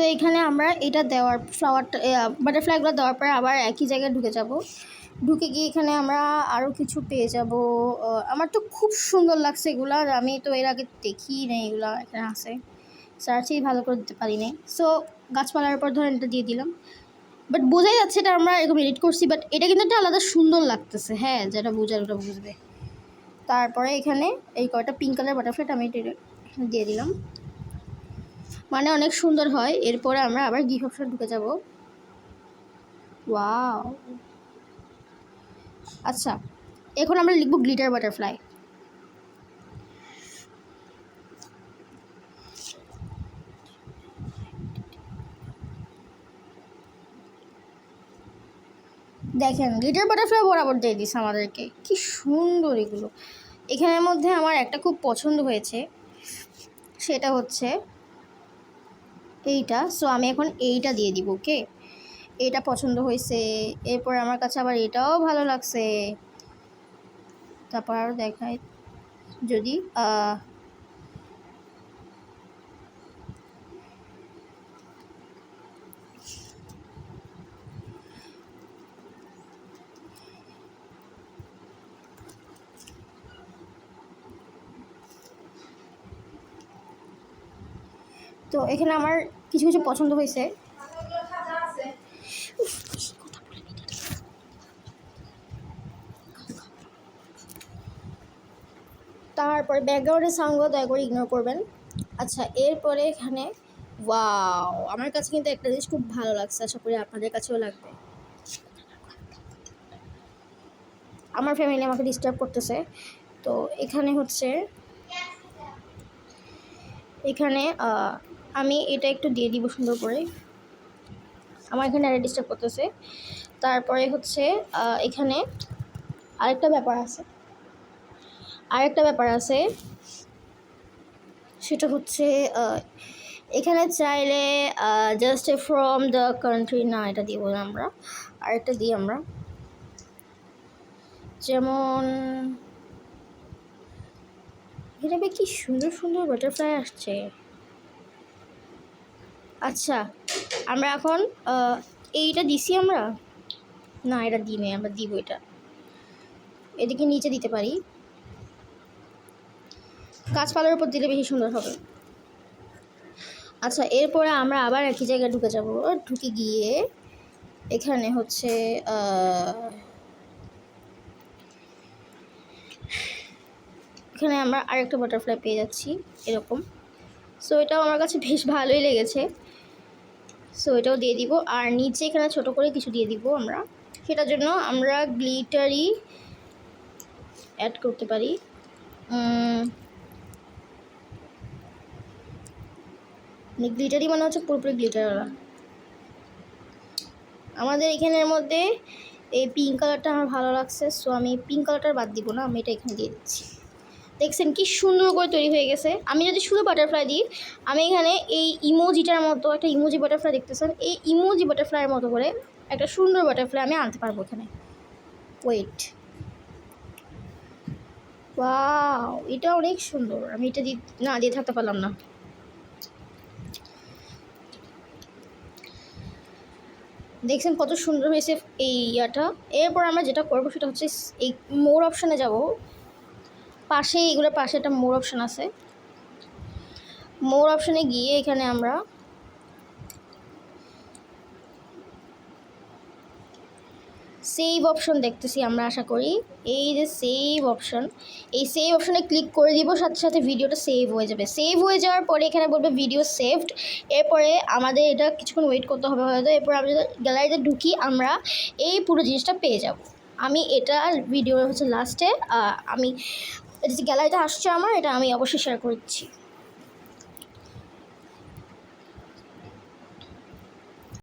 তো এখানে আমরা এটা দেওয়ার ফ্লাওয়ারটা বাটারফ্লাইগুলো দেওয়ার পরে আবার একই জায়গায় ঢুকে যাব। ঢুকে গিয়ে এখানে আমরা আরও কিছু পেয়ে যাব। আমার তো খুব সুন্দর লাগছে এগুলো আমি তো এর আগে দেখি নেই এগুলো এখানে আছে। সার্চেই ভালো করে দিতে পারি নাই সো গাছপালার উপর ধরেন এটা দিয়ে দিলাম। বাট বোঝাই যাচ্ছে এটা আমরা এরকম এডিট করছি বাট এটা কিন্তু একটা আলাদা সুন্দর লাগতেছে হ্যাঁ যেটা বোঝার ওটা বুঝবে। তারপরে এখানে এই কয়টা পিঙ্ক কালার বাটারফ্লাইটা আমি দিয়ে দিলাম। মানে অনেক সুন্দর হয়। এরপরে আমরা আবার গিফট অপশন ঢুকে যাব। ওয়াও। আচ্ছা এখন আমরা লিখব গ্লিটার বাটারফ্লাই। দেখেন, গ্লিটার বাটারফ্লাই বরাবর দিয়ে দিস আমাদেরকে। কি সুন্দর এগুলো। এখানের মধ্যে আমার একটা খুব পছন্দ হয়েছে। সেটা হচ্ছে এইটা। সো আমি এখন এইটা দিয়ে দিব ওকে এটা পছন্দ হয়েছে। এরপর আমার কাছে আবার এটাও ভালো লাগছে। তারপর আরও দেখাই। যদি তো এখানে আমার কিছু কিছু পছন্দ হয়েছে। তারপরে ব্যাকগ্রাউন্ডের সাউন্ডগুলো দয়া করে ইগনোর করবেন। আচ্ছা এরপরে এখানে ওয়াও আমার কাছে কিন্তু একটা জিনিস খুব ভালো লাগছে, আশা করি আপনাদের কাছেও লাগবে। আমার ফ্যামিলি আমাকে ডিস্টার্ব করতেছে। তো এখানে হচ্ছে, এখানে আমি এটা একটু দিয়ে দিব সুন্দর করে। আমার এখানে আরে ডিস্টার্ব করতেছে। তারপরে হচ্ছে এখানে আরেকটা ব্যাপার আছে। আরেকটা ব্যাপার আছে, সেটা হচ্ছে এখানে চাইলে জাস্ট ফ্রম দ্য কান্ট্রি না, এটা দিব না আমরা। আরেকটা দিই আমরা। যেমন, এখানে কি সুন্দর সুন্দর বাটারফ্লাই আসছে। আচ্ছা আমরা এখন এইটা দিছি আমরা? না, এটা দিই নাই, আমরা দিব এটা। এদিকে নিচে দিতে পারি। গাছপালার উপর দিলে বেশি সুন্দর হবে। আচ্ছা এরপরে আমরা আবার একই জায়গায় ঢুকে যাব। ঢুকে গিয়ে এখানে হচ্ছে এখানে আমরা আরেকটা বাটারফ্লাই পেয়ে যাচ্ছি, এরকম। সো এটাও আমার কাছে বেশ ভালোই লেগেছে। সো এটাও দিয়ে দিব। আর নিচে এখানে ছোট করে কিছু দিয়ে দিব আমরা। সেটার জন্য আমরা গ্লিটারি অ্যাড করতে পারি। গ্লিটারি মানে হচ্ছে পুরোপুরি গ্লিটারওয়ালা আমাদের এখানের মধ্যে এই পিঙ্ক কালারটা আমার ভালো লাগছে। সো আমি পিঙ্ক কালারটা বাদ দিব না। আমি এটা এখানে দিয়ে দিচ্ছি। দেখছেন কি সুন্দর করে তৈরি হয়ে গেছে। আমি যদি শুধু বাটারফ্লাই দিই, আমি এখানে এই ইমোজিটার মতো, একটা ইমোজি বাটারফ্লাই দেখতেছেন, এই ইমোজি বাটারফ্লাইয়ের মতো করে একটা সুন্দর বাটারফ্লাই আমি আনতে পারব এখানে। ওয়েট ওয়াও এটা অনেক সুন্দর। আমি এটা দি না, দিয়ে থাকতে পারলাম না। দেখছেন কত সুন্দর হয়েছে এই ইয়াটা। এরপর আমরা যেটা করব সেটা হচ্ছে এই মোর অপশানে যাব। পাশে এগুলোর পাশে একটা মোর অপশান আছে। মোর অপশানে গিয়ে এখানে আমরা সেভ অপশন দেখতেছি আমরা, আশা করি। এই যে সেভ অপশন এই সেভ অপশনে ক্লিক করে দিব, সাথে সাথে ভিডিওটা সেভ হয়ে যাবে। সেভ হয়ে যাওয়ার পরে এখানে বলবে ভিডিও সেভড এরপরে আমাদের এটা কিছুক্ষণ ওয়েট করতে হবে হয়তো, এরপর আমরা গ্যালারিতে ঢুকি, আমরা এই পুরো জিনিসটা পেয়ে যাব। আমি এটা ভিডিও হচ্ছে লাস্টে আমি এটা যে গ্যালারিতে আসছে আমার এটা আমি অবশ্যই শেয়ার করছি